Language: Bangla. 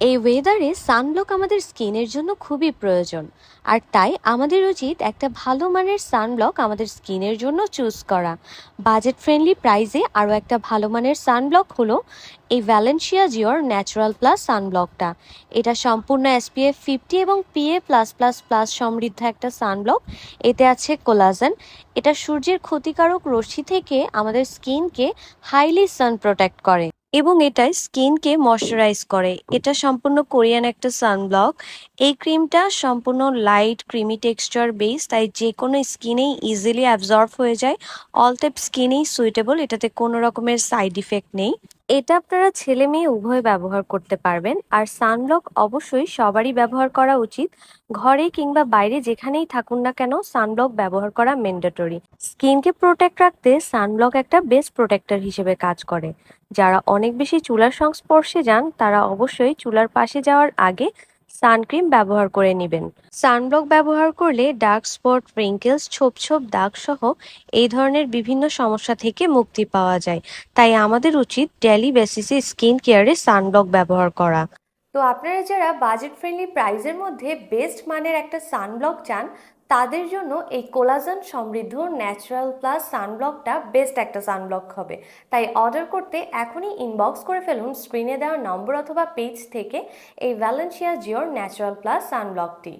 এই ওয়েদারে সানব্লক আমাদের স্কিনের জন্য খুবই প্রয়োজন। আর তাই আমাদের উচিত একটা ভালো মানের সানব্লক আমাদের স্কিনের জন্য চুজ করা। বাজেট ফ্রেন্ডলি প্রাইসে আরও একটা ভালো মানের সানব্লক হলো এই ভ্যালেন্সিয়া জিওর ন্যাচারাল প্লাস সানব্লকটা এটা সম্পূর্ণ এসপিএফ ফিফটি এবং পিএ প্লাস প্লাস প্লাস সমৃদ্ধ একটা সানব্লক এতে আছে কোলাজেন এটা সূর্যের ক্ষতিকারক রশ্মি থেকে আমাদের স্কিনকে হাইলি সান প্রোটেক্ট করে। এবং এটা স্কিনকে ময়শ্চারাইজ করে। এটা সম্পূর্ণ কোরিয়ান একটা সানব্লক এই ক্রিমটা সম্পূর্ণ লাইট ক্রিমি টেক্সচার বেস তাই যে কোনো স্কিনেই ইজিলি অ্যাবজর্ব হয়ে যায়। অল টাইপ স্কিনেই সুইটেবল এটাতে কোনো রকমের সাইড ইফেক্ট নেই। এটা আপনারা ছেলে মেয়ে উভয় ব্যবহার করতে পারবেন। আর সানব্লক অবশ্যই সবারই ব্যবহার করা উচিত। ঘরে কিংবা বাইরে যেখানেই থাকুন না কেন সানব্লক ব্যবহার করা ম্যান্ডেটরি স্কিনকে প্রোটেক্ট রাখতে সানব্লক একটা বেস্ট প্রোটেক্টর হিসেবে কাজ করে। যারা অনেক বেশি চুলার সংস্পর্শে যান, তারা অবশ্যই চুলার পাশে যাওয়ার আগে সানক্রিম ব্যবহার করে নেবেন। সানব্লক ব্যবহার করলে ডার্ক স্পট, রিঙ্কেলস, ছোপ ছোপ, দাগ সহ এই ধরনের বিভিন্ন সমস্যা থেকে মুক্তি পাওয়া যায়। তাই আমাদের উচিত ডেলি বেসিসে স্কিন কেয়ারে সানব্লক ব্যবহার করা। তো আপনারা যারা বাজেট ফ্রেন্ডলি প্রাইজের মধ্যে বেস্ট মানের একটা সানব্লক চান তাদের জন্য এই কোলাজন সমৃদ্ধ ন্যাচারাল প্লাস সানব্লকটা বেস্ট একটা সানব্লক হবে। তাই অর্ডার করতে এখনই ইনবক্স করে ফেলুন স্ক্রিনে দেওয়া নম্বর অথবা পেজ থেকে এই ভ্যালেন্সিয়া জিওর ন্যাচারাল প্লাস সানব্লকটি